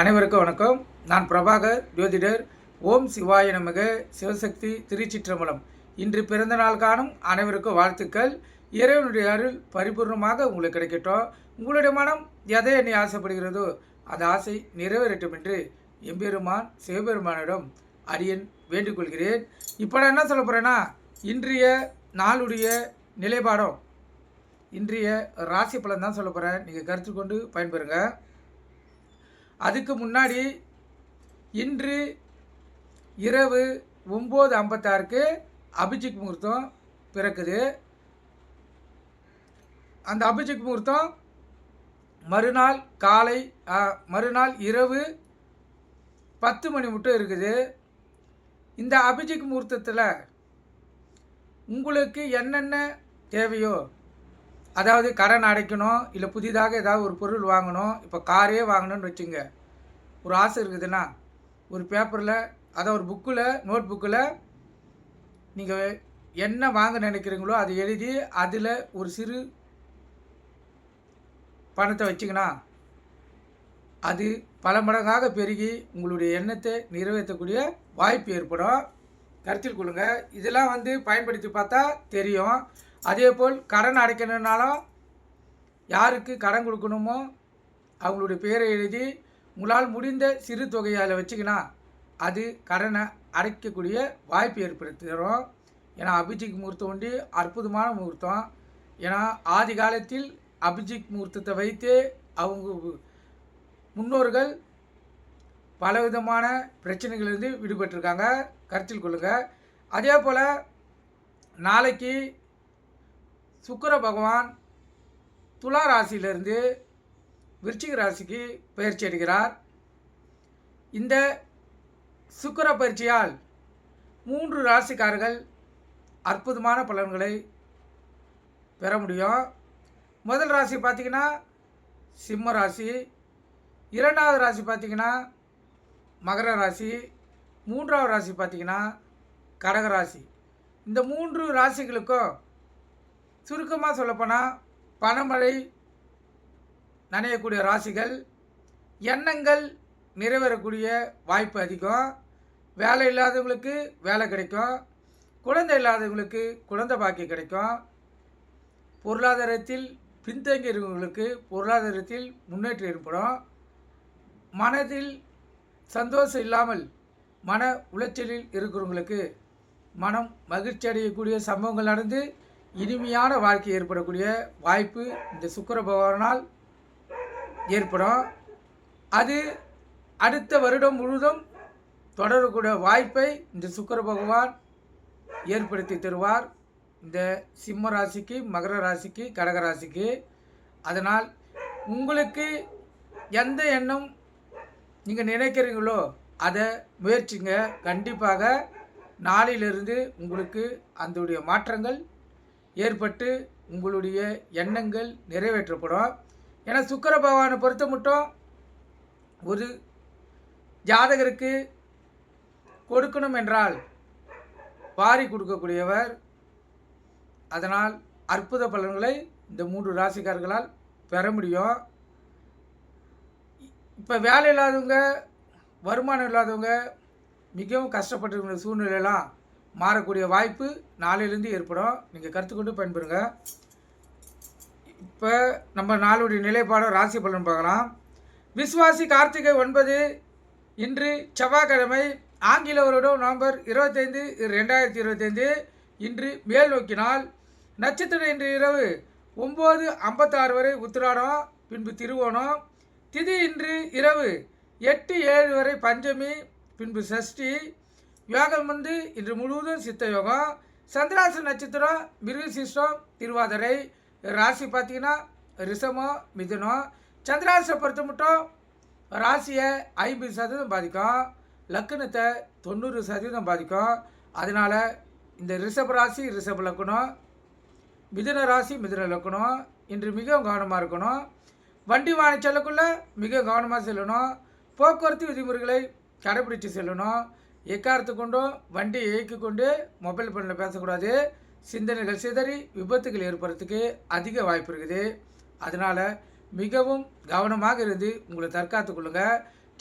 அனைவருக்கும் வணக்கம். நான் பிரபாகர் ஜோதிடர். ஓம் சிவாய நமக. சிவசக்தி திருச்சிற்றம்பலம். இன்று பிறந்த நாள் காணும் அனைவருக்கும் வாழ்த்துக்கள். இறைவனுடைய அருள் பரிபூர்ணமாக உங்களுக்கு கிடைக்கட்டும். உங்களுடைய மனம் எதை என்னை ஆசைப்படுகிறதோ அந்த ஆசை நிறைவேறட்டும் என்று எம்பெருமான் சிவபெருமானிடம் அடியன் வேண்டிக்கொள்கிறேன். இப்போ நான் என்ன சொல்ல போகிறேன்னா இன்றைய நாளுடைய நிலைப்பாடம் இன்றைய ராசி பலன் தான் சொல்ல போகிறேன் நீங்கள் கருத்து கொண்டு பயன்பெறுங்க. அதுக்கு முன்னாடி இன்று இரவு ஒம்பது ஐம்பத்தாறுக்கு அபிஜித் முகூர்த்தம் பிறக்குது. அந்த அபிஜித் முகூர்த்தம் மறுநாள் காலை மறுநாள் இரவு பத்து மணி மட்டும் இருக்குது. இந்த அபிஜித் முகூர்த்தத்தில் உங்களுக்கு என்னென்ன தேவையோ அதாவது கடன் அடைக்கணும் இல்லை புதிதாக ஏதாவது ஒரு பொருள் வாங்கணும் இப்போ காரே வாங்கணும்னு வச்சுங்க. ஒரு ஆசை இருக்குதுன்னா ஒரு பேப்பரில் அதாவது ஒரு புக்கில் நோட் புக்கில் நீங்கள் என்ன வாங்க நினைக்கிறீங்களோ அதை எழுதி அதில் ஒரு சிறு பணத்தை வச்சிங்கன்னா அது பல மடங்காக பெருகி உங்களுடைய எண்ணத்தை நிறைவேற்றக்கூடிய வாய்ப்பு ஏற்படும். கருத்தில் கொள்ளுங்கள் இதெல்லாம் வந்து பயன்படுத்தி பார்த்தா தெரியும். அதே போல் கடன் அடைக்கணுன்னாலும் யாருக்கு கடன் கொடுக்கணுமோ அவங்களுடைய பேரை எழுதி உங்களால் முடிந்த சிறு தொகையை அதில் அது கடனை அடைக்கக்கூடிய வாய்ப்பு ஏற்படுத்தி ஏன்னா அபிஜித் முகூர்த்தம் ஒண்டி அற்புதமான முகூர்த்தம். ஏன்னா ஆதி காலத்தில் அபிஜித் முகூர்த்தத்தை வைத்து அவங்க முன்னோர்கள் பலவிதமான பிரச்சனைகள்லேருந்து விடுபட்டிருக்காங்க. கருத்தில் கொள்ளுங்கள் அதே போல் நாளைக்கு சுக்கிர பகவான் துலா ராசியிலிருந்து விருச்சிக ராசிக்கு பயிற்சி எடுக்கிறார். இந்த சுக்கிர பயிற்சியால் மூன்று ராசிக்காரர்கள் அற்புதமான பலன்களை பெற முடியும். முதல் ராசி பார்த்திங்கன்னா சிம்ம ராசி இரண்டாவது ராசி பார்த்திங்கன்னா மகர ராசி மூன்றாவது ராசி பார்த்திங்கன்னா கடகராசி இந்த மூன்று ராசிகளுக்கும் சுருக்கமாக சொல்லப்போனால் பணமழை நனையக்கூடிய ராசிகள் எண்ணங்கள் நிறைவேறக்கூடிய வாய்ப்பு அதிகம். வேலை இல்லாதவங்களுக்கு வேலை கிடைக்கும். குழந்தை இல்லாதவங்களுக்கு குழந்தை பாக்கியம் கிடைக்கும். பொருளாதாரத்தில் பின்தங்கி இருக்கிறவங்களுக்கு பொருளாதாரத்தில் முன்னேற்றம் ஏற்படும். மனதில் சந்தோஷம் இல்லாமல் மன உளைச்சலில் இருக்கிறவங்களுக்கு மனம் மகிழ்ச்சி அடையக்கூடிய சம்பவங்கள் நடந்து இனிமையான வாழ்க்கை ஏற்படக்கூடிய வாய்ப்பு இந்த சுக்கர பகவானால் ஏற்படும். அது அடுத்த வருடம் முழுவதும் தொடரக்கூடிய வாய்ப்பை இந்த சுக்கர பகவான் ஏற்படுத்தி தருவார். இந்த சிம்ம ராசிக்கு மகர ராசிக்கு கடக ராசிக்கு. அதனால் உங்களுக்கு எந்த எண்ணம் நீங்கள் நினைக்கிறீங்களோ அதை முயற்சிங்க. கண்டிப்பாக நாளிலிருந்து உங்களுக்கு அதோடைய மாற்றங்கள் ஏற்பட்டு உங்களுடைய எண்ணங்கள் நிறைவேற்றப்படும். ஏன்னா சுக்கர பகவானை பொறுத்த மட்டும் ஒரு ஜாதகருக்கு கொடுக்கணும் என்றால் வாரி கொடுக்கக்கூடியவர். அதனால் அற்புத பலன்களை இந்த மூன்று ராசிக்காரர்களால் பெற முடியும். இப்போ வேலை இல்லாதவங்க வருமானம் இல்லாதவங்க மிகவும் கஷ்டப்பட்டிருக்கிற சூழ்நிலையெல்லாம் மாறக்கூடிய வாய்ப்பு நாளையிலேருந்து ஏற்படும். நீங்கள் கற்றுக்கொண்டு பயன்பெறுங்க. இப்போ நம்ம நாளுடைய நிலைப்பாடம் ராசி பலன் பார்க்கலாம். விஸ்வாசி கார்த்திகை ஒன்பது இன்று செவ்வாய்க்கிழமை ஆங்கில வருடம் நவம்பர் இருபத்தைந்து ரெண்டாயிரத்தி இருபத்தைந்து. இன்று மேல் நோக்கினால் நட்சத்திரம் இன்று இரவு ஒம்பது ஐம்பத்தாறு வரை உத்திராடம் பின்பு திருவோணம். திதி இன்று இரவு எட்டு ஏழு வரை பஞ்சமி பின்பு சஷ்டி. யோகம் வந்து இன்று முழுவதும் சித்த யோகம் சந்திராச நட்சத்திரம் மிருகசிஷ்டம் திருவாதிரை ராசி பார்த்தீங்கன்னா ரிஷமம் மிதுனம். சந்திராசை பொறுத்த மட்டும் ராசியை ஐம்பது சதவீதம் பாதிக்கும். லக்கணத்தை தொண்ணூறு சதவீதம் பாதிக்கும். அதனால் இந்த ரிஷப ராசி ரிஷப லக்கணம் மிதுன ராசி மிதுன லக்கணம் இன்று மிகவும் கவனமாக இருக்கணும். வண்டி வாங்கி செல்லக்குள்ளே மிக கவனமாக செல்லணும். போக்குவரத்து விதிமுறைகளை கடைபிடித்து செல்லணும். எக்காரத்து கொண்டும் வண்டியை இயக்கி கொண்டு மொபைல் ஃபோனில் பேசக்கூடாது. சிந்தனைகள் சிதறி விபத்துகள் ஏற்படுறதுக்கு அதிக வாய்ப்பு இருக்குது. அதனால் மிகவும் கவனமாக இருந்து உங்களை தற்காத்து கொள்ளுங்க.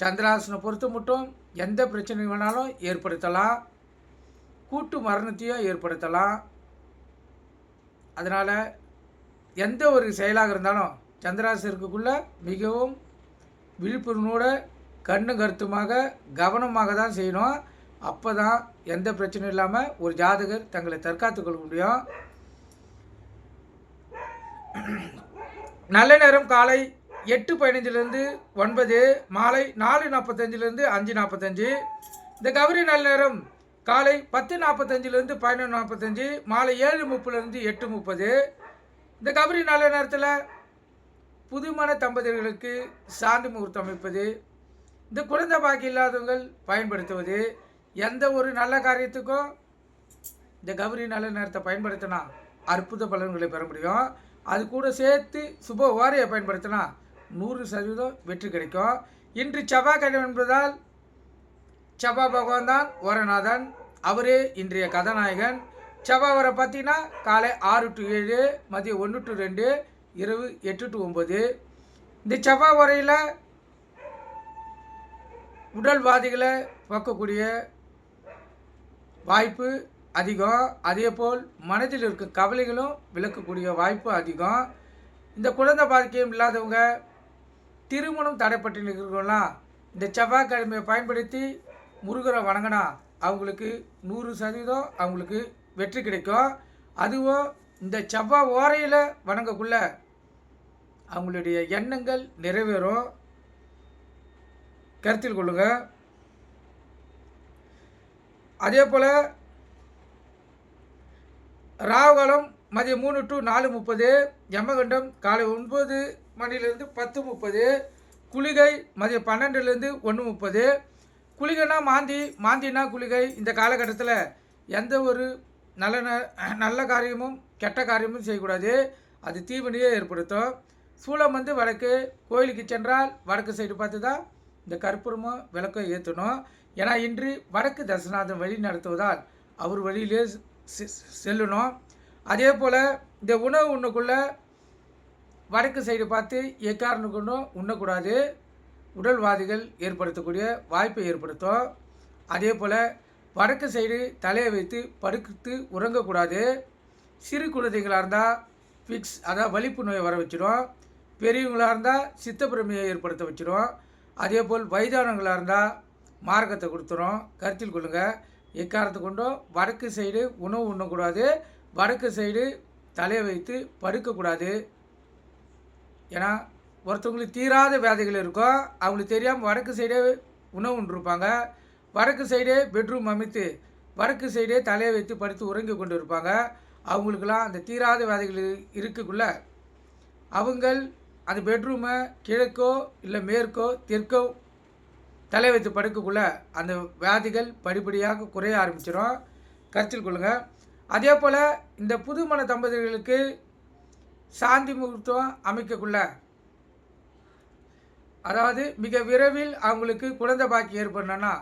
சந்திராசனை பொறுத்து மட்டும் எந்த பிரச்சனை வேணாலும் ஏற்படுத்தலாம். கூட்டு மரணத்தையும் ஏற்படுத்தலாம். அதனால் எந்த ஒரு செயலாக இருந்தாலும் சந்திராசருக்குள்ள மிகவும் விழிப்புணர்வோட கண்ணு கருத்துமாக கவனமாக தான் செய்யணும். அப்போ தான் எந்த பிரச்சனையும் இல்லாமல் ஒரு ஜாதகர் தங்களை தற்காத்து கொள்ள முடியும். நல்ல நேரம் காலை எட்டு பதினஞ்சுலேருந்து ஒன்பது மாலை நாலு நாற்பத்தஞ்சிலேருந்து அஞ்சு நாற்பத்தஞ்சு. இந்த கௌரி நல்ல நேரம் காலை பத்து நாற்பத்தஞ்சிலேருந்து பதினொன்று நாற்பத்தஞ்சு மாலை ஏழு முப்பதுலேருந்து எட்டு முப்பது. இந்த கௌரி நல்ல நேரத்தில் புதுமண தம்பதியர்களுக்கு சாந்தி முகூர்த்தம் அமைப்பது இந்த குழந்தை பாக்கி இல்லாதவங்கள் பயன்படுத்துவது எந்த ஒரு நல்ல காரியத்துக்கும் இந்த கௌரி நல்ல நேரத்தை பயன்படுத்தினா அற்புத பலன்களை பெற முடியும். அது கூட சேர்த்து சுப ஓரையை பயன்படுத்தினா நூறு சதவீதம் வெற்றி கிடைக்கும். இன்று செவ்வாய்க்கிழமை என்பதால் செவ்வாய் பகவான் தான் ஓரநாதன் அவரே இன்றைய கதாநாயகன். செவ்வாய் வர பார்த்தீங்கன்னா காலை ஆறு டு ஏழு மதியம் ஒன்று டு ரெண்டு இரவு எட்டு டு ஒம்பது இந்த செவ்வாய் வரையில் உடல்வாதிகளை பார்க்கக்கூடிய வாய்ப்பு அதிகம். அதே போல் மனதில் இருக்கும் கவலைகளும் விளக்கக்கூடிய வாய்ப்பு அதிகம். இந்த குழந்தை பாக்கியம் இல்லாதவங்க திருமணம் தடைப்பட்டு இருக்கிறவங்களாம் இந்த செவ்வாய்க்கிழமையை பயன்படுத்தி முருகரை வணங்கினா அவங்களுக்கு நூறு சதவீதம் அவங்களுக்கு வெற்றி கிடைக்கும். அதுவும் இந்த செவ்வாய் ஓரையில் வணங்கக்குள்ள அவங்களுடைய எண்ணங்கள் நிறைவேறும். கருத்தில் கொள்ளுங்கள் அதே போல் ராகுகாலம் மதியம் மூணு டு நாலு முப்பது யமகண்டம் காலை ஒன்பது மணிலேருந்து பத்து முப்பது குளிகை மதியம் பன்னெண்டுலேருந்து ஒன்று முப்பது. குளிகைனா மாந்தி மாந்தினா குளிகை. இந்த காலகட்டத்தில் எந்த ஒரு நல்ல ந- நல்ல காரியமும் கெட்ட காரியமும் செய்யக்கூடாது. அது தீவினையே ஏற்படுத்தும். சூளம் வந்து வடக்கு கோயிலுக்கு சென்றால் வடக்கு சைடு பார்த்து தான் இந்த கற்பூரமும் விளக்கம் ஏற்றணும் ஏன்னா இன்று வடக்கு தசநாதன் வழி நடத்துவதால் அவர் வழியிலே செ- செல்லணும். அதே போல் இந்த உணவு உண்ணக்குள்ளே வடக்கு சைடு பார்த்து எக்காரணம் கொண்டும் உண்ணக்கூடாது. உடல்வாதிகள் ஏற்படுத்தக்கூடிய வாய்ப்பை ஏற்படுத்தும். அதே போல் வடக்கு சைடு தலையை வைத்து படுத்து உறங்கக்கூடாது. சிறு குழந்தைகளாக இருந்தால் ஃபிக்ஸ் அதாவது வலிப்பு நோயை வர வச்சிடும் பெரியவங்களாக இருந்தால் சித்தப்பிரமையை ஏற்படுத்த வச்சிடும் அதே போல் வயதானவங்களாக இருந்தால் மார்க்கத்தை கொடுத்துரும் கருத்தில் கொள்ளுங்கள் எக்காரத்து கொண்டும் வடக்கு சைடு உணவு உண்ணக்கூடாது. வடக்கு சைடு தலையை வைத்து படுக்கக்கூடாது. ஏன்னா ஒருத்தவங்களுக்கு தீராத வேதைகள் இருக்கும். அவங்களுக்கு தெரியாமல் வடக்கு சைடே உணவு உண்டிருப்பாங்க வடக்கு சைடே பெட்ரூம் அமைத்து வடக்கு சைடே தலையை வைத்து படுத்து உறங்கி கொண்டு இருப்பாங்க அவங்களுக்கெல்லாம் அந்த தீராத வேதைகள் இருக்குக்குள்ள அவங்கள் அந்த பெட்ரூமை கிழக்கோ இல்லை மேற்கோ தெற்கோ தலை வைத்து படுக்கக்குள்ளே அந்த வியாதிகள் படிப்படியாக குறைய ஆரம்பிச்சிடும் கருத்தில் கொள்ளுங்கள் அதே போல் இந்த புதுமண தம்பதிகளுக்கு சாந்தி முகூர்த்தம் அமைக்கக்குள்ள அதாவது மிக விரைவில் அவங்களுக்கு குழந்தை பாக்கி ஏற்படணும்னா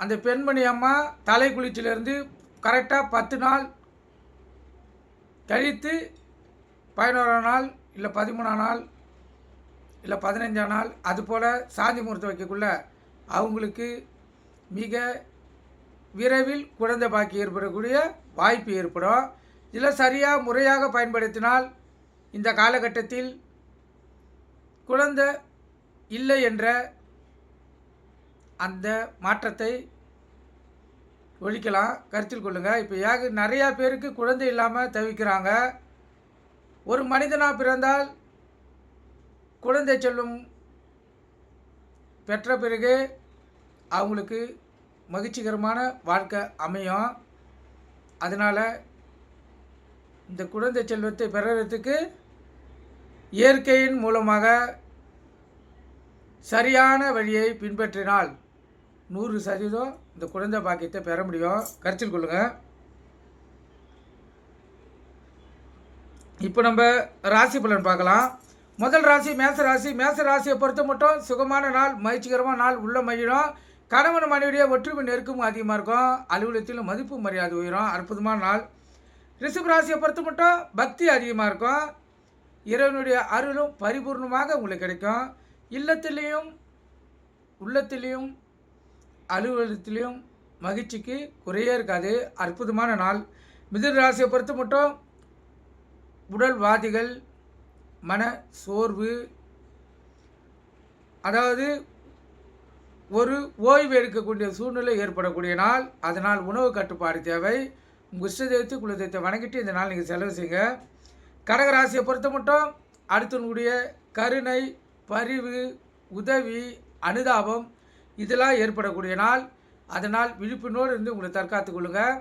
அந்த பெண்மணி அம்மா தலை குளிச்சிலேருந்து கரெக்டாக பத்து நாள் கழித்து பதினோரா நாள் இல்லை பதிமூணாம் நாள் இல்லை பதினஞ்சாம் நாள் அதுபோல் சாந்தி முகூர்த்தம் வைக்கக்குள்ள அவங்களுக்கு மிக விரைவில் குழந்தை பாக்கி ஏற்படக்கூடிய வாய்ப்பு ஏற்படும். இதில் சரியாக முறையாக பயன்படுத்தினால் இந்த காலகட்டத்தில் குழந்தை இல்லை என்ற அந்த மாற்றத்தை ஒழிக்கலாம். கருத்தில் கொள்ளுங்கள் இப்போ ஏக நிறையா பேருக்கு குழந்தை இல்லாமல் தவிக்கிறாங்க. ஒரு மனிதனாக பிறந்தால் குழந்தை செல்லும் பெற்ற பிறகு அவங்களுக்கு மகிழ்ச்சிகரமான வாழ்க்கை அமையும். அதனால் இந்த குழந்தை செல்வத்தை பெறறதுக்கு இயற்கையின் மூலமாக சரியான வழியை பின்பற்றினால் நூறு சதவீதம் இந்த குழந்தை பாக்கியத்தை பெற முடியும். கருத்தில் கொள்ளுங்கள் இப்போ நம்ம ராசி பலன் பார்க்கலாம். முதல் ராசி மேச ராசி. மேச ராசியை பொறுத்த மட்டும் சுகமான நாள் மகிழ்ச்சிகரமான நாள் உள்ள மகிழும். கணவன் மனைவிடைய ஒற்றுமை நெருக்கமும் அதிகமாக இருக்கும். அலுவலகத்திலும் மதிப்பு மரியாதை உயரும். அற்புதமான நாள். ரிஷப் ராசியை பொறுத்த மட்டும் பக்தி அதிகமாக இருக்கும். இறைவனுடைய அருளும் பரிபூர்ணமாக உங்களுக்கு கிடைக்கும். இல்லத்திலையும் உள்ளத்திலையும் அலுவலகத்திலையும் மகிழ்ச்சிக்கு குறையே இருக்காது. அற்புதமான நாள். மிதிர் ராசியை பொறுத்த மட்டும் உடல்வாதிகள் மன சோர்வு அதாவது ஒரு ஓய்வு எடுக்கக்கூடிய சூழ்நிலை ஏற்படக்கூடிய நாள். அதனால் உணவு கட்டுப்பாடு தேவை. உங்கள் குலதெய்வத்தை தெய்வத்தை குல தெய்வத்தை வணங்கிட்டு இந்த நாள் நீங்கள் செலவு செய்யுங்க. கடகராசியை பொறுத்த மட்டும் அடுத்தனுடைய கருணை பரிவு உதவி அனுதாபம் இதெல்லாம் ஏற்படக்கூடிய நாள். அதனால் விழிப்புணோடு இருந்து உங்களை தற்காத்து கொள்ளுங்கள்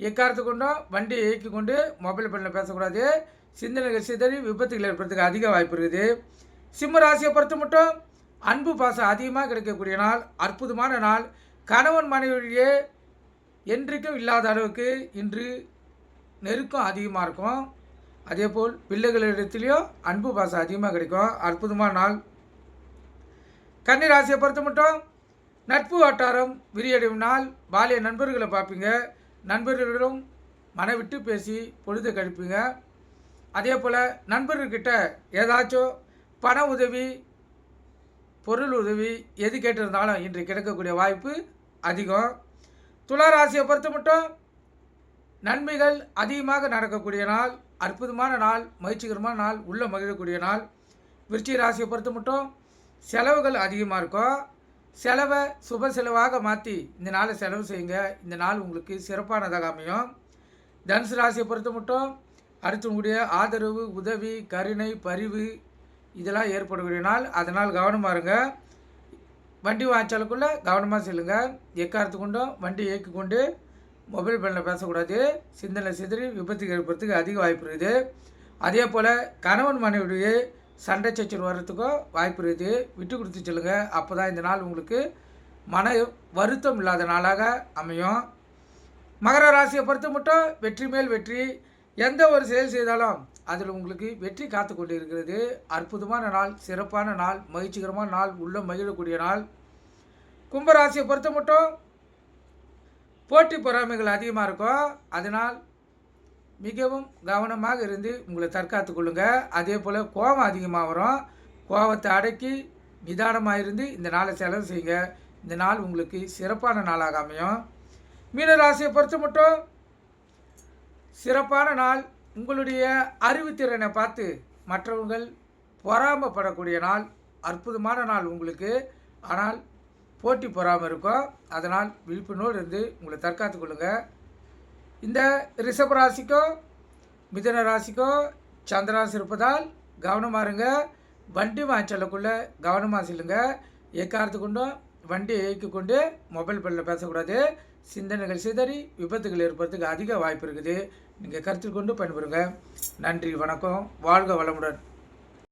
எக்காரத்து கொண்டும் வண்டியை இயக்கி கொண்டு மொபைல் ஃபோனில் பேசக்கூடாது. சிந்தனைகள் சிதறி விபத்துகள் ஏற்படுறதுக்கு அதிக வாய்ப்பு இருக்குது. சிம்ம ராசியை பொறுத்த மட்டும் அன்பு பாசம் அதிகமாக கிடைக்கக்கூடிய நாள் அற்புதமான நாள். கணவன் மனைவியே என்றைக்கும் இல்லாத அளவுக்கு இன்று நெருக்கம் அதிகமாக இருக்கும். அதே போல் பிள்ளைகளிடத்துலையும் அன்பு பாசம் அதிகமாக கிடைக்கும். அற்புதமான நாள். கன்னி ராசியை பொறுத்த மட்டும் நட்பு வட்டாரம் விரியடையும் நாள். பாலிய நண்பர்களை பார்ப்பீங்க. நண்பர்களிடம் மனவிட்டு பேசி பொழுது கழிப்பீங்க. அதே போல் நண்பர்கிட்ட ஏதாச்சும் பண உதவி பொருள் உதவி எது கேட்டிருந்தாலும் இன்று கிடைக்கக்கூடிய வாய்ப்பு அதிகம். துலா ராசியை பொறுத்த மட்டும் நன்மைகள் அதிகமாக நடக்கக்கூடிய நாள் அற்புதமான நாள் மகிழ்ச்சிகரமான நாள் உள்ள மகிழக்கூடிய நாள். விருச்சிக ராசியை பொறுத்த மட்டும் செலவுகள் அதிகமாக இருக்கும். செலவை சுப செலவாக மாற்றி இந்த நாளை செலவு செய்யுங்க. இந்த நாள் உங்களுக்கு சிறப்பானதாக அமையும். தனுசு ராசியை பொறுத்த மட்டும் அடுத்தவங்களுடைய ஆதரவு உதவி கருணை பரிவு இதெல்லாம் ஏற்படுகிறனால் நாள் அதனால் கவனமாக இருங்க. வண்டி வாங்கிச்சாலுக்குள்ளே கவனமாக செல்லுங்க. எக்காரத்து கொண்டும் வண்டி இயக்கி கொண்டு மொபைல் ஃபோனில் பேசக்கூடாது. சிந்தனை சிதறி விபத்துக்கு ஏற்படுறதுக்கு அதிக வாய்ப்பு இருக்குது. அதே போல் கணவன் மனைவியுடைய சண்டை சச்சரவு வர்றதுக்கும் வாய்ப்பு இருக்குது. விட்டு கொடுத்து செல்லுங்க. அப்போ தான் இந்த நாள் உங்களுக்கு மன வருத்தம் இல்லாத நாளாக அமையும். மகர ராசியை பொறுத்த மட்டும் வெற்றி மேல் வெற்றி. எந்த ஒரு செயல் செய்தாலும் அதில் உங்களுக்கு வெற்றி காத்து கொண்டு இருக்கிறது அற்புதமான நாள் சிறப்பான நாள் மகிழ்ச்சிகரமான நாள் உள்ள மகிழக்கூடிய நாள். கும்பராசியை பொறுத்த மட்டும் போட்டி பொறாமைகள் அதிகமாக இருக்கும். அதனால் மிகவும் கவனமாக இருந்து உங்களை தற்காத்து கொள்ளுங்கள் அதே போல் கோபம் அதிகமாக வரும். கோபத்தை அடக்கி நிதானமாக இருந்து இந்த நாளை செலவு செய்யுங்க. இந்த நாள் உங்களுக்கு சிறப்பான நாளாக அமையும். மீனராசியை பொறுத்த மட்டும் சிறப்பான நாள். உங்களுடைய அறிவுத்திறனை பார்த்து மற்றவர்கள் பொறாமப்படக்கூடிய நாள். அற்புதமான நாள் உங்களுக்கு. ஆனால் போட்டி பொறாமல் இருக்கும். அதனால் விழிப்புணர்வு இருந்து உங்களை தற்காத்து கொள்ளுங்கள் இந்த ரிஷப ராசிக்கோ மிதன ராசிக்கோ சந்திராசி இருப்பதால் கவனமாக இருங்க. வண்டி வாங்கிச்சலுக்குள்ளே கவனமாக செல்லுங்க. ஏக்காரத்து கொண்டும் வண்டியை இயக்கி கொண்டு மொபைல் பில்லில் பேசக்கூடாது. சிந்தனைகள் சிதறி விபத்துகள் ஏற்படுறதுக்கு அதிக வாய்ப்பு இருக்குது. நீங்கள் கருத்தில் கொண்டு பயன்பெறுங்க. நன்றி வணக்கம். வாழ்க வளமுடன்.